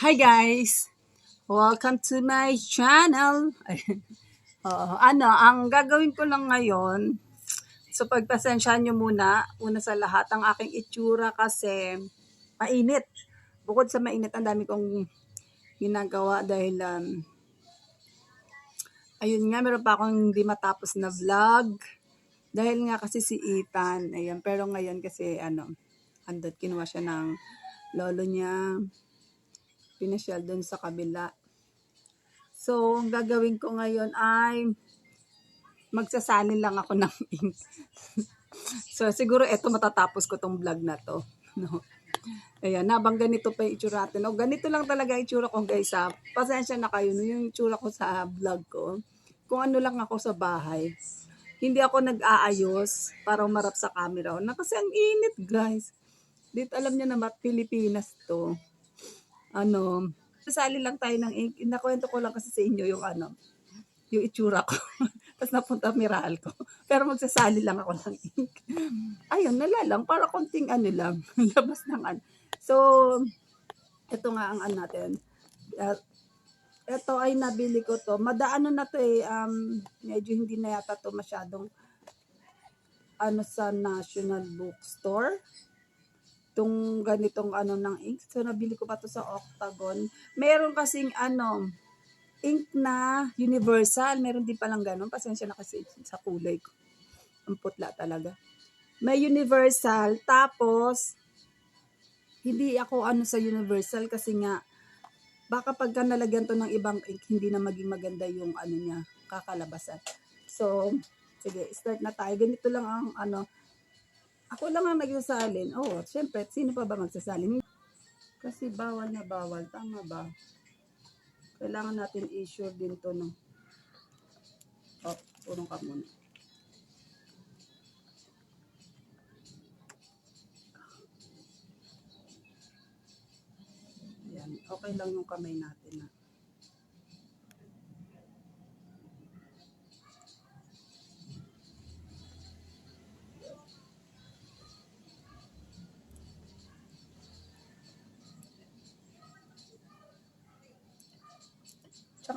Hi guys! Welcome to my channel! Oo, ano, ang gagawin ko lang ngayon, so pagpasensyahan nyo muna, una sa lahat, ang aking itsura kasi mainit. Bukod sa mainit, ang dami kong ginagawa dahil um, ayun nga, meron pa akong hindi matapos na vlog. Dahil nga kasi si Ethan, ayan, pero ngayon kasi ano, andot kinuha siya ng lolo niya, pinasyal doon sa kabila. So, ang gagawin ko ngayon ay magsasalin lang ako ng ink. so, siguro eto matatapos ko tong vlog na to. No? Ayan, nabang ganito pa yung itsura natin. O, ganito lang talaga yung itsura ko guys ha. Pasensya na kayo, no? yung itsura ko sa vlog ko. Kung ano lang ako sa bahay. Hindi ako nag-aayos para umarap sa camera. Na kasi ang init guys. Dito alam niya na Pilipinas to. Ano, sasali lang tayo ng ink. Nakwento ko lang kasi sa inyo yung ano, yung itsura ko. Tapos napunta miral ko. Pero magsasali lang ako ng ink. Ayun, nalalang. Para konting ano lang. labas ng ano. So, ito nga ang ano natin. Uh, ito ay nabili ko to. Madaano na to eh. Um, medyo hindi na yata to masyadong ano sa National Bookstore itong ganitong ano ng ink. So, nabili ko pa to sa Octagon. Meron kasing ano, ink na universal. Meron din palang ganun. Pasensya na kasi sa kulay ko. Ang putla talaga. May universal. Tapos, hindi ako ano sa universal kasi nga, baka pagka nalagyan to ng ibang ink, hindi na maging maganda yung ano niya, kakalabasan. So, sige, start na tayo. Ganito lang ang ano, ako lang ang nagsasalin. Oh, syempre, sino pa ba magsasalin? Kasi bawal na bawal. Tama ba? Kailangan natin i-sure din to, no? Oh, purong ka muna. Yan. Okay lang yung kamay natin, ha?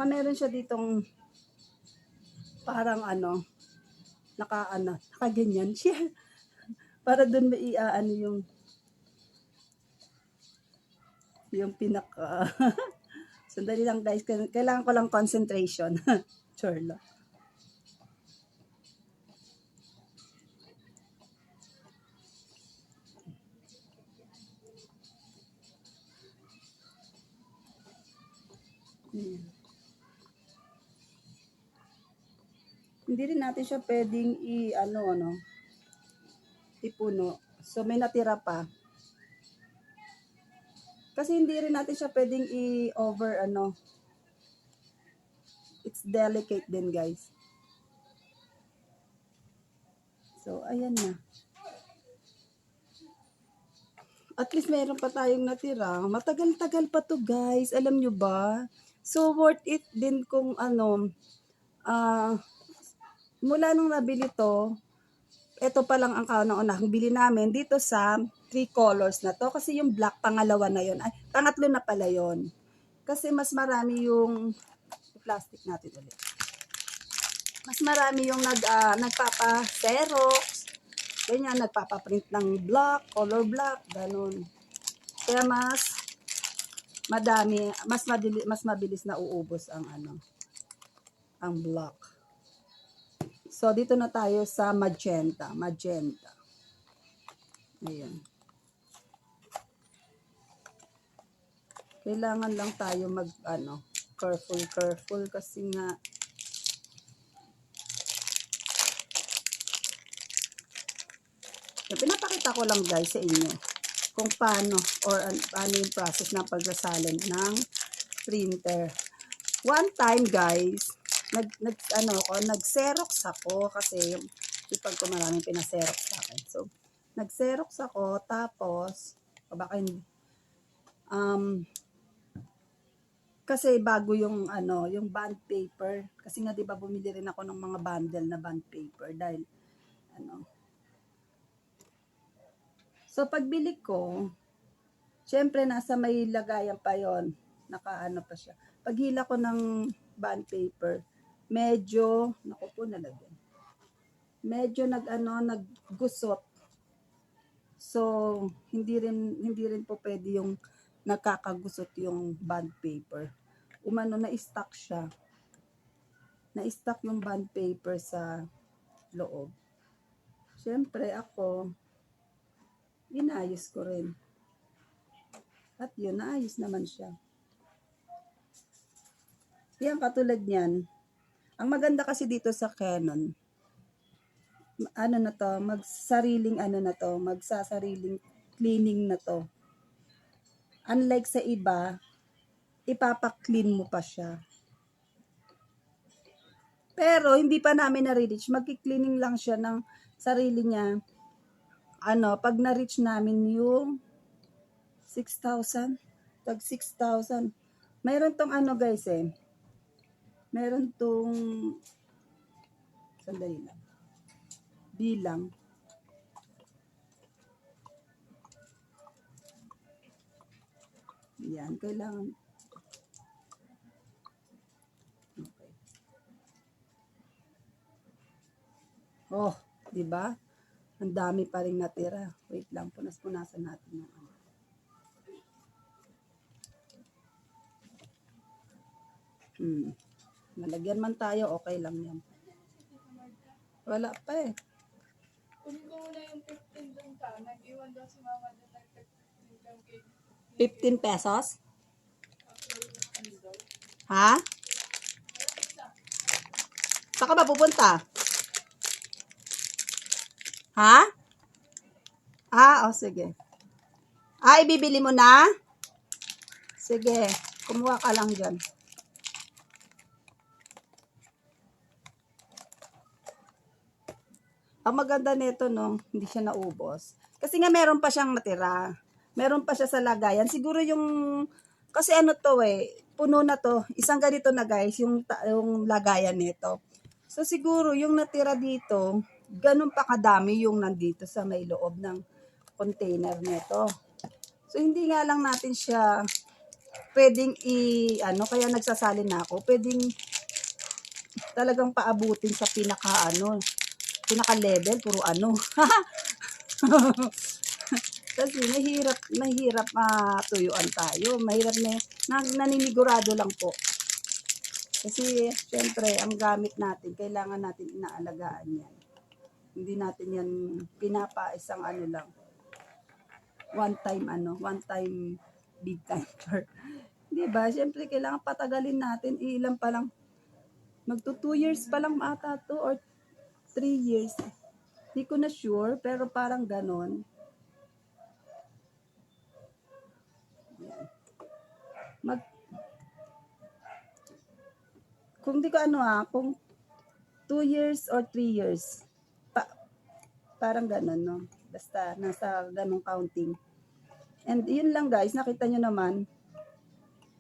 Tsaka meron siya ditong parang ano, naka ano, naka ganyan siya. Para doon may ano yung yung pinaka Sandali lang guys, kailangan ko lang concentration. Chorlo. Hmm. Hindi rin natin siya pwedeng i ano ano ipuno. So may natira pa. Kasi hindi rin natin siya pwedeng i-over ano. It's delicate din, guys. So ayan na. At least meron pa tayong natira. Matagal-tagal pa to, guys. Alam nyo ba? So worth it din kung ano ah uh, mula nung nabili to, ito pa lang ang kauna-unahang bili namin dito sa three colors na to. Kasi yung black, pangalawa na yon Ay, pangatlo na pala yon Kasi mas marami yung plastic natin ulit. Mas marami yung nag, uh, nagpapa-xerox, ganyan, nagpapa-print ng black, color black, ganun. Kaya mas madami, mas mabilis, mas mabilis na uubos ang ano, ang black. So, dito na tayo sa magenta. Magenta. Ayan. Kailangan lang tayo mag, ano, careful, careful kasi nga, So, pinapakita ko lang guys sa inyo kung paano or an, paano yung process ng pagsasalin ng printer. One time guys, nag, nag ano ko, nag-xerox ako kasi yung ipag ko maraming pina-xerox sa akin. So, nag-xerox ako tapos o baka hindi um kasi bago yung ano, yung bond paper kasi nga 'di ba bumili rin ako ng mga bundle na bond paper dahil ano So pagbili ko, syempre nasa may lagayan pa 'yon nakaano pa siya. Paghila ko ng bond paper, medyo, naku po nalagyan. Medyo nag ano, naggusot. So, hindi rin hindi rin po pwede yung nakakagusot yung bond paper. Umano na stock siya. Na-stock yung bond paper sa loob. Siyempre ako, inayos ko rin. At yun, naayos naman siya. Yan, katulad niyan. Ang maganda kasi dito sa Canon, ano na to, magsariling ano na to, magsasariling cleaning na to. Unlike sa iba, ipapa-clean mo pa siya. Pero hindi pa namin na-reach, magki-cleaning lang siya ng sarili niya. Ano, pag na-reach namin yung 6,000, tag 6,000. Mayroon tong ano guys eh. Meron tong sandali lang. Bilang. Yan, kailangan. Okay. Oh, di ba? Ang dami pa rin natira. Wait lang, punas-punasan natin yung ano. Hmm. Malagyan man tayo, okay lang yan. Wala pa eh. Kunin ko muna yung 15 doon ka. Nag-iwan daw si mama doon nag-15 lang kay 15 pesos? Ha? Saan ka ba pupunta? Ha? Ah, oh, sige. Ah, ibibili mo na? Sige, kumuha ka lang dyan. Ang maganda nito, no, hindi siya naubos. Kasi nga meron pa siyang natira. Meron pa siya sa lagayan. Siguro yung, kasi ano to eh, puno na to. Isang ganito na guys, yung, yung lagayan nito. So siguro yung natira dito, ganun pa kadami yung nandito sa may loob ng container nito. So hindi nga lang natin siya pwedeng i ano kaya nagsasalin na ako, pwedeng talagang paabutin sa pinaka ano, pinaka level puro ano. Kasi mahirap, mahirap matuyuan tayo. Mahirap na, na naninigurado lang po. Kasi, syempre, ang gamit natin, kailangan natin inaalagaan yan. Hindi natin yan pinapa isang ano lang. One time ano, one time big time. Di ba? Syempre, kailangan patagalin natin. Ilan pa lang, magto two years pa lang ata to or three years. Hindi ko na sure, pero parang ganon. Mag, kung di ko ano ah, kung two years or three years, pa, parang ganon, no? Basta nasa ganong counting. And yun lang guys, nakita nyo naman,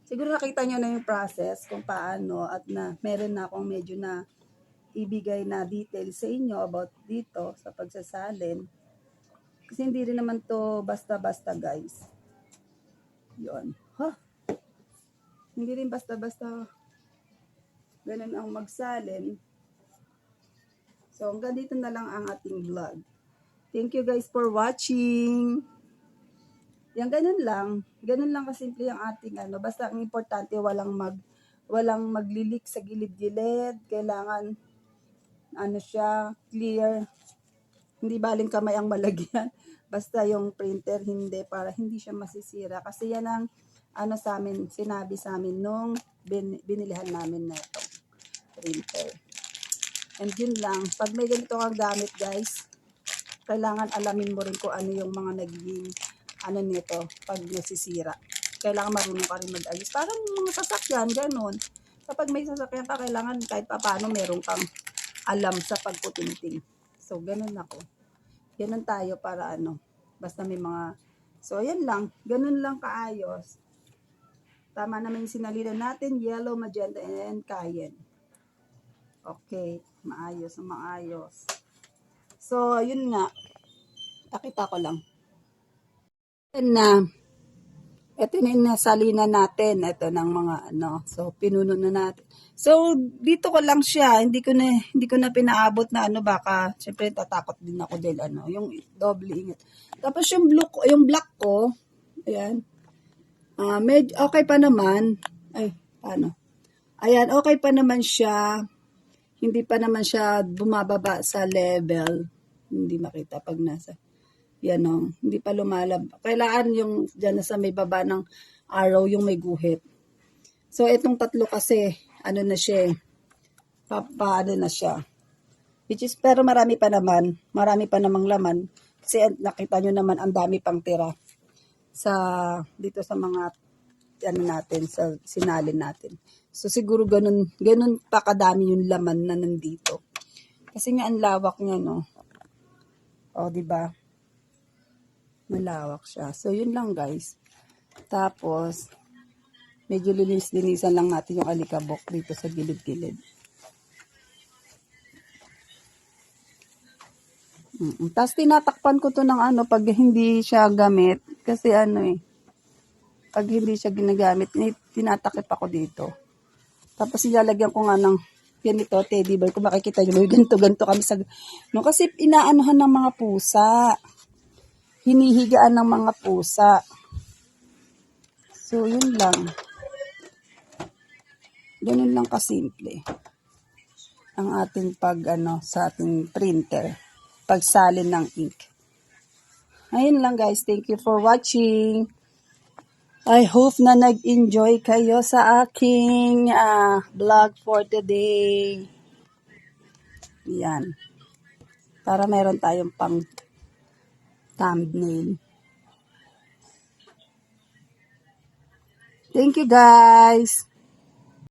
siguro nakita nyo na yung process kung paano at na meron na akong medyo na ibigay na details sa inyo about dito sa pagsasalin. Kasi hindi rin naman to basta-basta guys. Yun. Ha? Hindi rin basta-basta ganun ang magsalin. So hanggang dito na lang ang ating vlog. Thank you guys for watching. Yan ganun lang. Ganun lang kasimple ang ating ano. Basta ang importante walang mag walang maglilik sa gilid-gilid. Kailangan ano siya, clear. Hindi baling kamay ang malagyan. Basta yung printer hindi para hindi siya masisira. Kasi yan ang ano sa amin, sinabi sa amin nung bin, binilihan namin na ito printer. And yun lang, pag may ganito kang gamit guys, kailangan alamin mo rin kung ano yung mga nagiging ano nito pag nasisira. Kailangan marunong ka rin mag-ayos. Parang mga sasakyan, ganun. Kapag may sasakyan ka, kailangan kahit pa paano meron kang alam sa pagputinting. So, ganun ako. Ganun tayo para ano, basta may mga, so ayan lang, ganun lang kaayos. Tama naman yung sinalinan natin, yellow, magenta, and cayenne. Okay, maayos, maayos. So, yun nga, pakita ko lang. Ayan na, ito na yung nasalina natin. Ito ng mga ano. So, pinuno na natin. So, dito ko lang siya. Hindi ko na, hindi ko na pinaabot na ano baka. Siyempre, tatakot din ako dahil ano. Yung doble ingat. Tapos yung blue yung black ko. Ayan. Ah, med okay pa naman. Ay, paano? Ayan, okay pa naman siya. Hindi pa naman siya bumababa sa level. Hindi makita pag nasa. Yan o. Hindi pa lumalab. Kailangan yung dyan sa may baba ng arrow, yung may guhit. So, itong tatlo kasi, ano na siya eh. Pa, paano na siya. Which is, pero marami pa naman. Marami pa namang laman. Kasi nakita nyo naman, ang dami pang tira sa dito sa mga ano natin sa sinalin natin. So siguro ganun ganun pa kadami yung laman na nandito. Kasi nga ang lawak niya no. O di ba? Malawak siya. So yun lang guys. Tapos medyo linis-linisan lang natin yung alikabok dito sa gilid-gilid. Mm. Tapos tinatakpan ko to ng ano pag hindi siya gamit kasi ano eh pag hindi siya ginagamit tinatakip ako dito. Tapos ilalagyan ko nga ng ganito teddy bear kung makikita may ganito ganito kami sa no kasi inaanuhan ng mga pusa. Hinihigaan ng mga pusa. So yun lang. Ganun lang kasimple ang ating pag ano sa ating printer pagsalin ng ink. Ayun lang guys. Thank you for watching. I hope na nag-enjoy kayo sa aking ah, vlog for today. Yan. Para meron tayong pang thumbnail. Thank you guys.